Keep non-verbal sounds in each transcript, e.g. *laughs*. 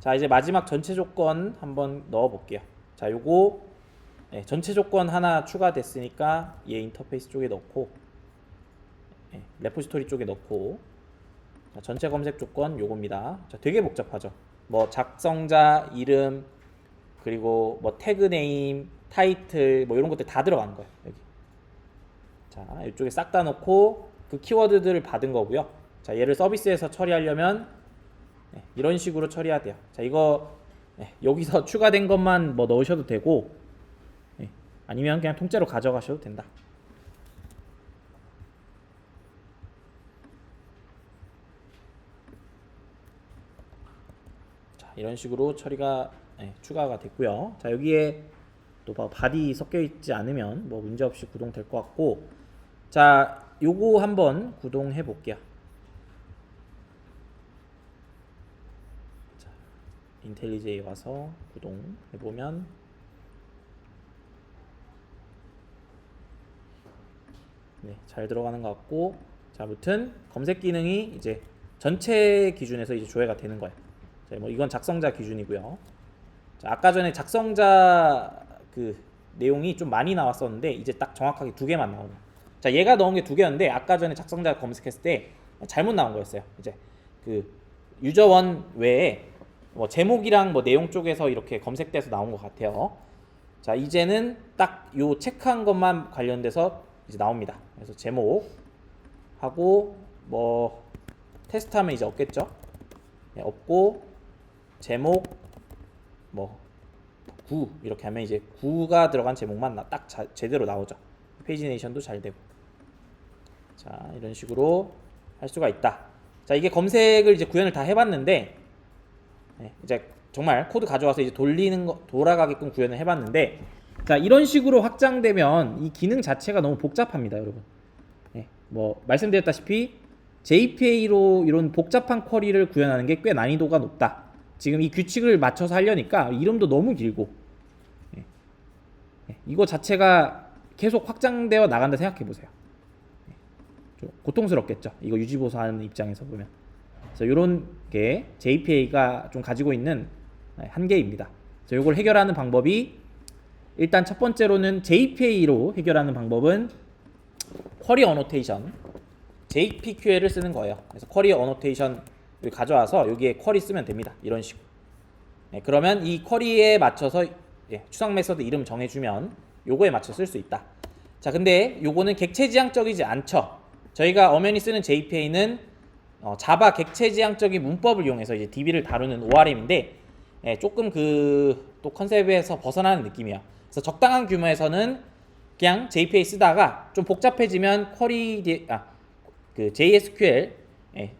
자 이제 마지막 전체 조건 한번 넣어 볼게요. 자 요거 네, 전체 조건 하나 추가됐으니까 얘 인터페이스 쪽에 넣고 네, 레포지토리 쪽에 넣고 자, 전체 검색 조건 요겁니다. 자 되게 복잡하죠. 뭐 작성자 이름 그리고 뭐 태그 네임 타이틀 뭐 이런 것들 다 들어가는 거예요 여기. 자 이쪽에 싹 다 넣고 그 키워드들을 받은 거고요. 자 얘를 서비스에서 처리하려면 네, 이런 식으로 처리해야 돼요. 자 이거 네, 여기서 *laughs* 추가된 것만 뭐 넣으셔도 되고 네, 아니면 그냥 통째로 가져가셔도 된다. 자 이런 식으로 처리가 네, 추가가 됐고요. 자 여기에 또 바- 바디 섞여 있지 않으면 뭐 문제 없이 구동될 것 같고 자 요거 한번 구동해 볼게요. 인텔리제이 와서 구동 해 보면 네, 잘 들어가는 것 같고 자, 아무튼 검색 기능이 이제 전체 기준에서 이제 조회가 되는 거예요. 자, 뭐 이건 작성자 기준이고요. 자, 아까 전에 작성자 그 내용이 좀 많이 나왔었는데 이제 딱 정확하게 두 개만 나오네요. 자, 얘가 넣은 게 두 개였는데 아까 전에 작성자 검색했을 때 잘못 나온 거였어요. 이제 그 유저원 외에 뭐 제목이랑 뭐 내용 쪽에서 이렇게 검색돼서 나온 것 같아요. 자, 이제는 딱 요 체크한 것만 관련돼서 이제 나옵니다. 그래서 제목 하고 뭐 테스트하면 이제 없겠죠? 네, 없고 제목 뭐 구 이렇게 하면 이제 구가 들어간 제목만 나- 딱 자- 제대로 나오죠. 페이지네이션도 잘 되고. 자 이런 식으로 할 수가 있다. 자 이게 검색을 이제 구현을 다 해봤는데 네, 이제 정말 코드 가져와서 이제 돌리는 거 돌아가게끔 구현을 해봤는데 자 이런 식으로 확장되면 이 기능 자체가 너무 복잡합니다, 여러분. 네, 뭐 말씀드렸다시피 JPA로 이런 복잡한 쿼리를 구현하는 게 꽤 난이도가 높다. 지금 이 규칙을 맞춰서 하려니까 이름도 너무 길고 예. 예, 이거 자체가 계속 확장되어 나간다 생각해 보세요. 예, 좀 고통스럽겠죠. 이거 유지보수하는 입장에서 보면. 그래서 이런 게 JPA가 좀 가지고 있는 예, 한계입니다. 그래서 이걸 해결하는 방법이 일단 첫 번째로는 JPA로 해결하는 방법은 쿼리 어노테이션 JPQL을 쓰는 거예요. 그래서 쿼리 어노테이션 가져와서 여기에 쿼리 쓰면 됩니다. 이런 식으로. 네, 그러면 이 쿼리에 맞춰서 예, 추상 메서드 이름 정해주면 요거에 맞춰 쓸 수 있다. 자, 근데 요거는 객체 지향적이지 않죠. 저희가 엄연히 쓰는 JPA는 어, 자바 객체 지향적인 문법을 이용해서 이제 DB를 다루는 ORM인데 예, 조금 그 또 컨셉에서 벗어나는 느낌이야. 그래서 적당한 규모에서는 그냥 JPA 쓰다가 좀 복잡해지면 쿼리 디- 아, 그 JSQL 예,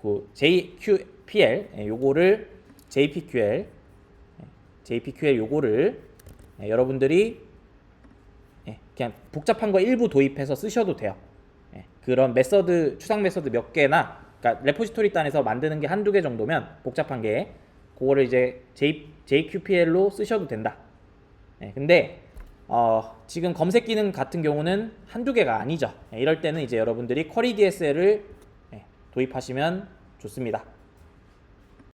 그 JQPL 예, 요거를 JPQL 예, JPQL 요거를 예, 여러분들이 예, 그냥 복잡한 거 일부 도입해서 쓰셔도 돼요. 예, 그런 메서드 추상 메서드 몇 개나 그러니까 레포지토리 단에서 만드는 게 한두 개 정도면 복잡한 게 그거를 이제 J, JQPL로 쓰셔도 된다. 예, 근데 어, 지금 검색 기능 같은 경우는 한두 개가 아니죠. 예, 이럴 때는 이제 여러분들이 쿼리 DSL을 예, 도입하시면 좋습니다.